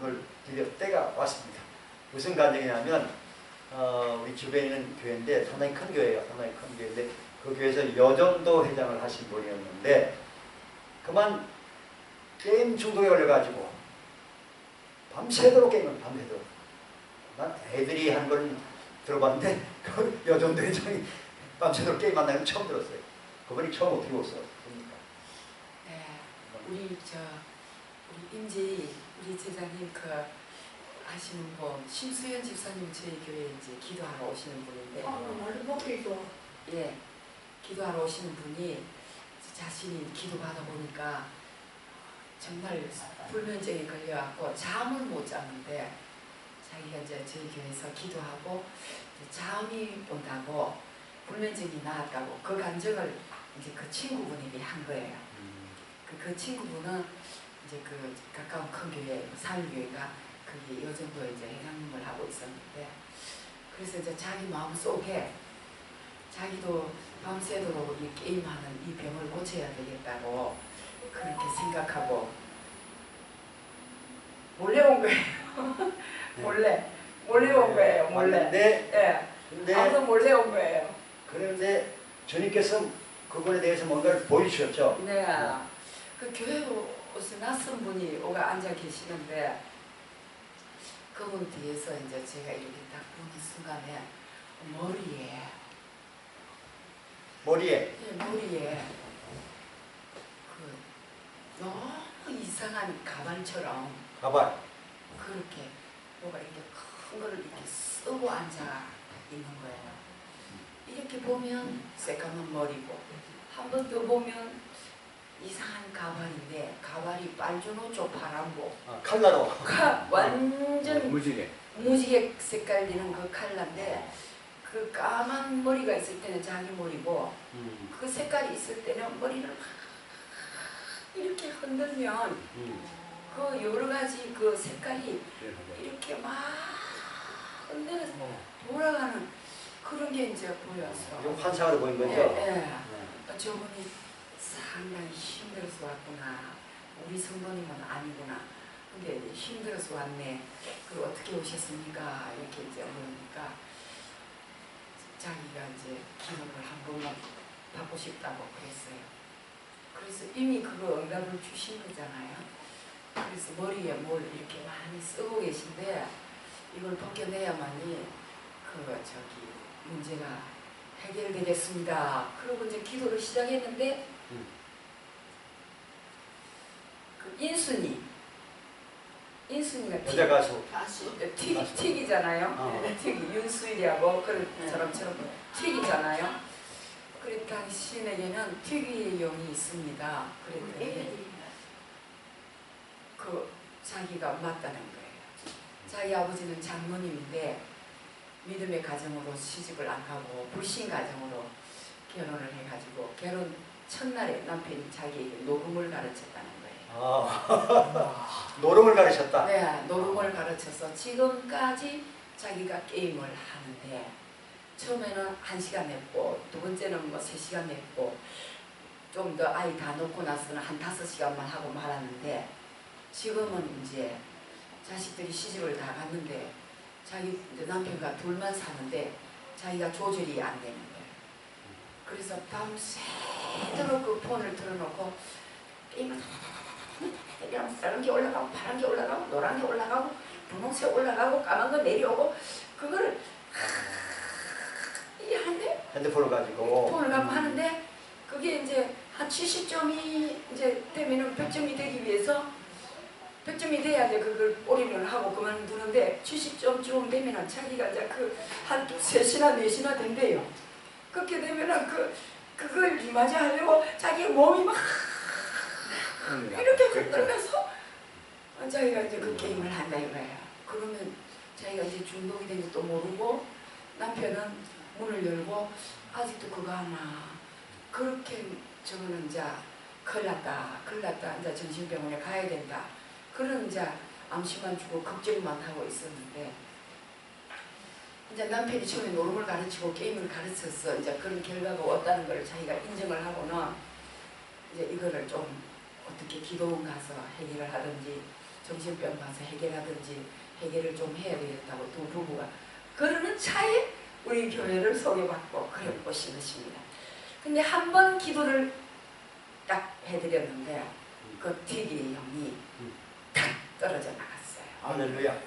오늘 드디어 때가 왔습니다. 무슨 간증이냐면 어, 우리 주변에 있는 교회인데 상당히 큰 교회예요. 상당히 큰 교회인데 그 교회에서 여전도 회장을 하신 분이었는데 그만 게임 중독에 걸려가지고 밤새도록 게임을 밤새도록 난 애들이 한 걸 들어봤는데 그 여전도 회장이 밤새도록 게임 한다는 건 처음 들었어요. 그분이 처음 어떻게 오셨습니까? 네, 우리 저 우리 임지 우리 제자님 그 하시는 분 심수연 집사님 저희 교회 이제 기도하러 오시는 분인데. 아, 말도 못해서 예. 기도하러 오시는 분이 자신이 기도 받아 보니까 정말 불면증에 걸려갖고 잠을 못 잤는데 자기가 이제 저희 교회에서 기도하고 잠이 온다고 불면증이 나았다고 그 간증을 이제 그 친구분에게 한 거예요. 그, 그 친구분은 이제 그 가까운 큰 교회 사일교회가 거기 여정도 이제 회장님을 하고 있었는데 그래서 이제 자기 마음 속에 자기도 밤새도록 이 게임하는 이 병을 고쳐야 되겠다고 그렇게 생각하고 몰래 온 거예요. 몰래 몰래 온 거예요. 몰래. 왔는데 예. 근데 아무도 몰래 온 거예요. 그런데 주님께서 그분에 대해서 뭔가를 보여주셨죠. 네. 그 교회 옷을 낯선 분이 오가 앉아 계시는데 그분 뒤에서 이제 제가 이렇게 딱 보는 순간에 머리에 머리에 예, 머리에 그 너무 이상한 가발처럼 가발. 그렇게 뭐가 이렇게 큰 거를 이렇게 쓰고 앉아 있는 거예요. 이렇게 보면 새까만 머리고 한 번 더 보면 이상한 가발인데 가발이 빨주노초 파란보 아, 칼라로. 가- 완전 무지개. 무지개 색깔 되는 그 칼라인데 그 까만 머리가 있을 때는 자기 머리고 음, 그 색깔이 있을 때는 머리를 막 이렇게 흔들면 그 여러 가지 그 색깔이 이렇게 막 흔들어서 돌아가는 그런 게 이제 보여서 이거 환상으로 보인 거죠. 예, 예. 네. 아, 저분이 상당히 힘들어서 왔구나. 우리 성도님은 아니구나. 근데 힘들어서 왔네. 그리고 어떻게 오셨습니까? 이렇게 이제 물으니까 자기가 이제 기도를 한 번만 받고 싶다고 그랬어요. 그래서 이미 그거 응답을 주신 거잖아요. 그래서 머리에 뭘 이렇게 많이 쓰고 계신데 이걸 벗겨내야만이 그 저기 문제가 해결되겠습니다. 그리고 이제 기도를 시작했는데 음. 그 인순이 인순이가 튀, 여자 가수. 튀, 튀기잖아요. 어. 튀기 윤수일이하고 그런 사람처럼 튀기잖아요. 그래 당신에게는 튀기의 영이 있습니다. 그랬더니 애들이 그 자기가 맞다는 거예요. 자기 아버지는 장모님인데 믿음의 가정으로 시집을 안 가고 불신 가정으로 결혼을 해가지고 결혼 첫날에 남편이 자기에게 녹음을 가르쳤다는 거예요. 아, 노름을 가르쳤다. 네, 노름을 가르쳐서 지금까지 자기가 게임을 하는데 처음에는 한 시간 냈고 두 번째는 뭐 세 시간 냈고 좀 더 아이 다 놓고 나서는 한 다섯 시간만 하고 말았는데 지금은 이제 자식들이 시집을 다 갔는데 자기 남편과 둘만 사는데 자기가 조절이 안 되는 거예요. 그래서 밤새 도록 그 폰을 틀어놓고 게임을 이러면 빨간 게 올라가고 파란 게 올라가고 노란 게 올라가고 분홍색 올라가고 까만 거 내려오고 그거를 이 하는데 핸드폰을 가지고. 폰을 갖고 하는데 그게 이제 한 70점이 이제 되면은 100점이 되기 위해서 100점이 돼야 이제 그걸 올인을 하고 그만두는데 70점 쯤 되면은 자기가 이제 그 한 두세 시나 네 시나 된대요. 그렇게 되면은 그 그걸 맞이하려고 자기 몸이 막 이렇게 흔들면서? 자기가 이제 그 게임을 한다 이거예요. 그러면 자기가 이제 중독이 된 것도 모르고 남편은 문을 열고 아직도 그거 하나. 그렇게 저거는 이제 큰일 났다 큰일 났다. 이제 정신병원에 가야 된다. 그런 이제 암시만 주고 걱정만 하고 있었는데 이제 남편이 처음에 노름을 가르치고 게임을 가르쳤어 이제 그런 결과가 왔다는 걸 자기가 인정을 하고는 이제 이거를 좀 어떻게 기도원 가서 해결을 하든지 정신병 가서 해결하든지 해결을 좀 해야 되겠다고 두 부부가 그러는 차에 우리 교회를 소개받고 그래 보시는 것입니다. 근데 한 번 기도를 딱 해드렸는데 그 영이 음. 탁 떨어져 나갔어요. 할렐루야.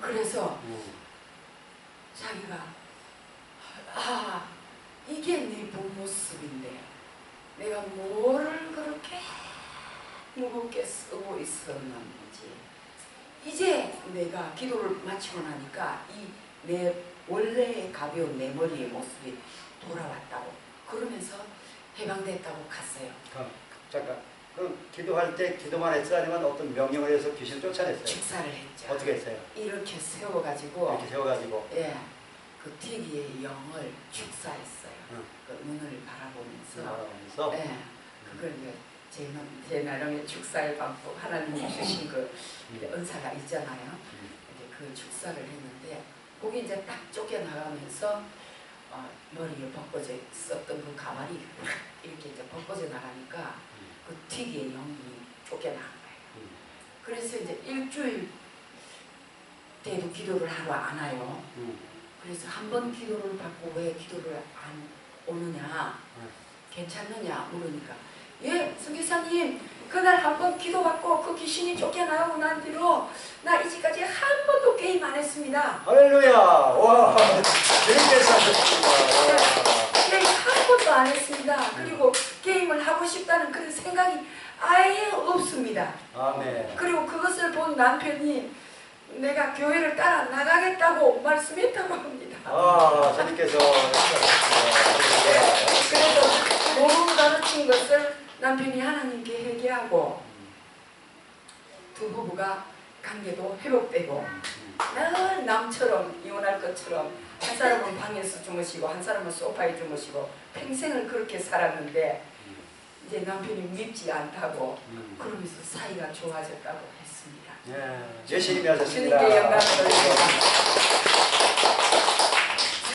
그래서 음. 자기가 아 이게 내 본 모습인데 내가 뭐를 그렇게 무겁게 쓰고 있었는지 이제 내가 기도를 마치고 나니까 이 내 원래의 가벼운 내 머리의 모습이 돌아왔다고 그러면서 해방됐다고 갔어요. 그, 잠깐. 그 기도할 때 기도만 했어 아니면 어떤 명령을 해서 귀신 쫓아냈어요? 축사를 했죠. 어떻게 했어요? 이렇게 세워가지고 이렇게 세워가지고 예, 그 태기의 영을 축사했어요. 응. 그 눈을 바라보면서 나가면서 네, 그걸 이제 제, 나- 제 나름의 축사의 방법 하나님이 주신 그 이제 은사가 있잖아요. 이제 그 축사를 했는데 거기 이제 딱 쫓겨나가면서 어, 머리에 벗겨져 있었던 그 가발이 이렇게 이제 벗겨져 나가니까 그 특이의 영이 쫓겨나간 거예요. 그래서 이제 일주일 때도 기도를 하러 안 와요. 음. 그래서 한 번 기도를 받고 왜 기도를 안 오느냐 네. 괜찮느냐 물으니까 예 성기사님 그날 한 번 기도 받고 그 귀신이 쫓겨나고 난 뒤로 나 이제까지 한 번도 게임 안 했습니다 할렐루야. 와 재밌게 사셨습니다. 게임 한 번도 안 했습니다 그리고 게임을 하고 싶다는 그런 생각이 아예 없습니다 아멘. 그리고 그것을 본 남편이 내가 교회를 따라 나가겠다고 말씀했다고 합니다 아 재밌게서 그래서 모르고 가르친 것을 남편이 하나님께 회개하고 두 부부가 관계도 회복되고 늘 남처럼 이혼할 것처럼 한 사람은 방에서 주무시고 한 사람은 소파에 주무시고 평생을 그렇게 살았는데 이제 남편이 밉지 않다고 그러면서 사이가 좋아졌다고 했습니다. 예, 예수님이 하셨습니다. 주님께 영광을 돌립니다.